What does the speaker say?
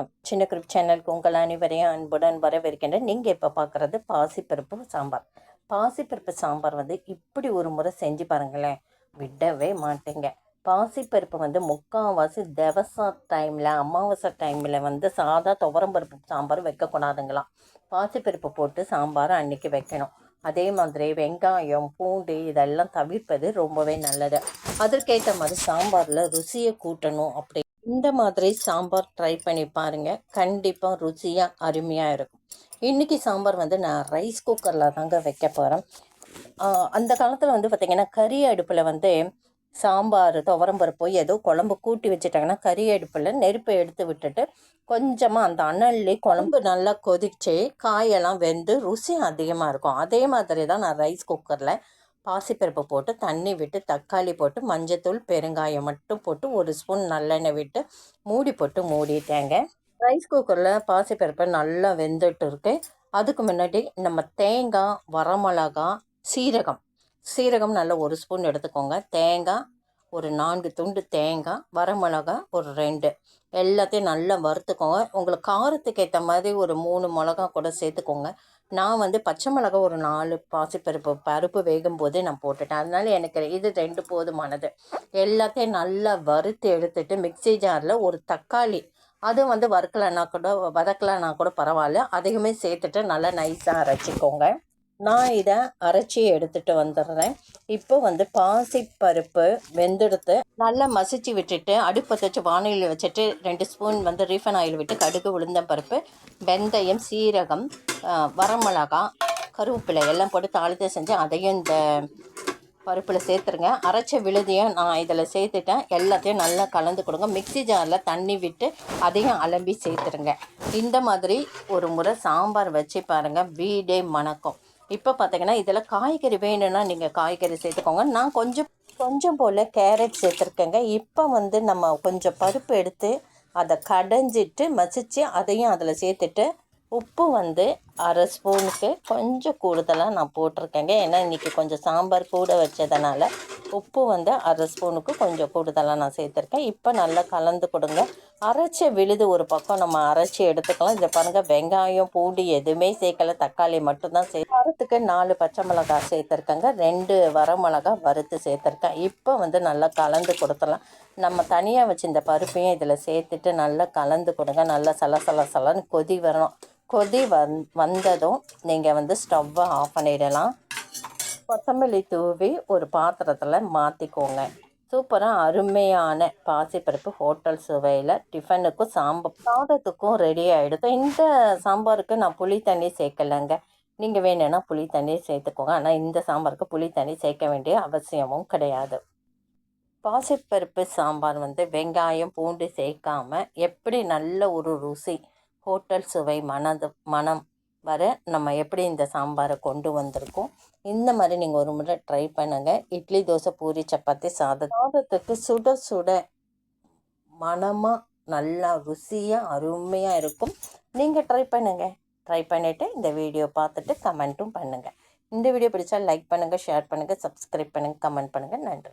வணக்கம். சின்ன குரூப் சேனலுக்கு உங்கள் அனைவரையும் அன்புடன் வரவேற்கின்றேன். நீங்கள் இப்போ பார்க்குறது பாசிப்பருப்பு சாம்பார். பாசிப்பருப்பு சாம்பார் வந்து இப்படி ஒரு முறை செஞ்சு பாருங்களேன். விடவே மாட்டேங்க. பாசிப்பருப்பு வந்து முக்கால்வாசி தவசா டைமில் அமாவாசை டைமில் வந்து சாதா துவரம்பருப்பு சாம்பார் வைக்கக்கூடாதுங்களாம். பாசிப்பருப்பு போட்டு சாம்பார் அன்றைக்கி வைக்கணும். அதே மாதிரி வெங்காயம் பூண்டு இதெல்லாம் தவிர்ப்பது ரொம்பவே நல்லது. அதற்கேற்ற மாதிரி சாம்பாரில் ருசியை கூட்டணும் அப்படி இந்த மாதிரி சாம்பார் ட்ரை பண்ணி பாருங்கள் கண்டிப்பாக ருசியாக அருமையாக இருக்கும். இன்றைக்கி சாம்பார் வந்து நான் ரைஸ் குக்கரில் தாங்க வைக்க போகிறேன் அந்த காலத்தில் வந்து பார்த்திங்கன்னா கறி அடுப்பில் வந்து சாம்பார் துவரம்பருப்போ ஏதோ குழம்பு கூட்டி வச்சுட்டாங்கன்னா கறி அடுப்பில் நெருப்பை எடுத்து விட்டுட்டு கொஞ்சமாக அந்த அனல்லே குழம்பு நல்லா கொதிச்சு காயெல்லாம் வெந்து ருசி அதிகமாக இருக்கும். அதே மாதிரி தான் நான் ரைஸ் குக்கரில் பாசிப்பருப்பு போட்டு தண்ணி விட்டு தக்காளி போட்டு மஞ்சத்தூள் பெருங்காயம் மட்டும் போட்டு ஒரு ஸ்பூன் நல்லெண்ணெய் விட்டு மூடி போட்டு மூடிட்டேங்க. ரைஸ் குக்கரில் பாசிப்பருப்பு நல்லா வெந்துட்டு இருக்கு. அதுக்கு முன்னாடி நம்ம தேங்காய் வரமிளகா சீரகம். சீரகம் நல்லா ஒரு ஸ்பூன் எடுத்துக்கோங்க. தேங்காய் ஒரு நான்கு துண்டு தேங்காய் வரமிளகா ஒரு ரெண்டு. எல்லாத்தையும் நல்லா வறுத்துக்கோங்க. உங்களுக்கு காரத்துக்கு ஏற்ற மாதிரி ஒரு மூணு மிளகா கூட சேர்த்துக்கோங்க. நான் வந்து பச்சை மிளகா ஒரு நாலு பாசிப்பருப்பு பருப்பு வேகும் போதே நான் போட்டுட்டேன். அதனால எனக்கு இது ரெண்டு போதுமானது. எல்லாத்தையும் நல்லா வறுத்து எடுத்துட்டு மிக்சி ஜாரில் ஒரு தக்காளி அதுவும் வந்து வறுக்கலைன்னா கூட வதக்கலைன்னா கூட பரவாயில்ல. அதையுமே சேர்த்துட்டு நல்லா நைஸாக அரைச்சிக்கோங்க. நான் இதை அரைச்சி எடுத்துகிட்டு வந்துடுறேன். இப்போ வந்து பாசிப்பருப்பு வெந்தெடுத்து நல்லா மசிச்சு விட்டுட்டு அடுப்பை வச்சு வானிலையில் வச்சுட்டு ரெண்டு ஸ்பூன் வந்து ரீஃபன் ஆயில் விட்டு கடுகு உளுந்தம் பருப்பு வெந்தயம் சீரகம் வரமிளகாய் கருவேப்பிலை எல்லாம் போட்டு தாளித்து செஞ்சு அதையும் இந்த பருப்பில் சேர்த்துருங்க. அரைச்ச விழுதியும் நான் இதில் சேர்த்துட்டேன். எல்லாத்தையும் நல்லா கலந்து கொடுங்க. மிக்சி ஜாரில் தண்ணி விட்டு அதையும் அலம்பி சேர்த்துருங்க. இந்த மாதிரி ஒரு முறை சாம்பார் வச்சு பாருங்கள் வீடே மணக்கும். இப்போ பார்த்தீங்கன்னா இதில் காய்கறி வேணும்னா நீங்கள் காய்கறி சேர்த்துக்கோங்க. நான் கொஞ்சம் கொஞ்சம் போல் கேரட் சேர்த்துருக்கேங்க. இப்போ வந்து நம்ம கொஞ்சம் பருப்பு எடுத்து அதை கடைஞ்சிட்டு மசித்து அதையும் அதில் சேர்த்துட்டு உப்பு வந்து அரை ஸ்பூனுக்கு கொஞ்சம் கூடுதலாக நான் போட்டிருக்கேங்க. ஏன்னா இன்றைக்கி கொஞ்சம் சாம்பார் கூட வச்சதுனால உப்பு வந்து அரை ஸ்பூனுக்கு கொஞ்சம் கூடுதலாக நான் சேர்த்துருக்கேன். இப்போ நல்லா கலந்து கொடுங்க. அரைச்ச விழுது ஒரு பக்கம் நம்ம அரைச்சி எடுத்துக்கலாம். இதை பாருங்கள் வெங்காயம் பூண்டு எதுவுமே சேர்க்கல. தக்காளி மட்டும்தான் சே வரத்துக்கு நாலு பச்சை மிளகாய் சேர்த்துருக்கேங்க. ரெண்டு வரமிளகா வறுத்து சேர்த்துருக்கேன். இப்போ வந்து நல்லா கலந்து கொடுத்துடலாம். நம்ம தனியாக வச்சு இந்த பருப்பையும் இதில் சேர்த்துட்டு நல்லா கலந்து கொடுங்க. நல்லா சல சல சலன்னு கொதி வரணும். கொதி வந் வந்ததும் நீங்கள் வந்து ஸ்டவ்வை ஆஃப் பண்ணிடலாம். கொத்தமல்லி தூவி ஒரு பாத்திரத்தில் மாற்றிக்கோங்க சூப்பராக அருமையான பாசிப்பருப்பு ஹோட்டல் சுவையில் டிஃபனுக்கும் சாம்பார் சாதத்துக்கும் ரெடி ஆகிடும் இந்த சாம்பாருக்கு நான் புளி தண்ணி சேர்க்கலைங்க. நீங்கள் வேணும்னா புளி தண்ணி சேர்த்துக்கோங்க. ஆனால் இந்த சாம்பாருக்கு புளி தண்ணி சேர்க்க வேண்டிய அவசியமும் கிடையாது. பாசிப்பருப்பு சாம்பார் வந்து வெங்காயம் பூண்டு சேர்க்காமல் எப்படி நல்ல ஒரு ருசி ஹோட்டல் சுவை மனது மனம் வர நம்ம எப்படி இந்த சாம்பாரை கொண்டு வந்திருக்கோம் இந்த மாதிரி நீங்கள் ஒரு முறை ட்ரை பண்ணுங்கள் இட்லி தோசை பூரி சப்பாத்தி சாதம். சாதத்துக்கு சுட சுட மனமாக நல்லா ருசியாக அருமையாக இருக்கும். நீங்கள் ட்ரை பண்ணுங்கள் ட்ரை பண்ணிவிட்டு இந்த வீடியோ பார்த்துட்டு கமெண்ட்டும் பண்ணுங்கள் இந்த வீடியோ பிடிச்சா லைக் பண்ணுங்கள் ஷேர் பண்ணுங்கள் சப்ஸ்கிரைப் பண்ணுங்கள் கமெண்ட் பண்ணுங்கள் நன்றி.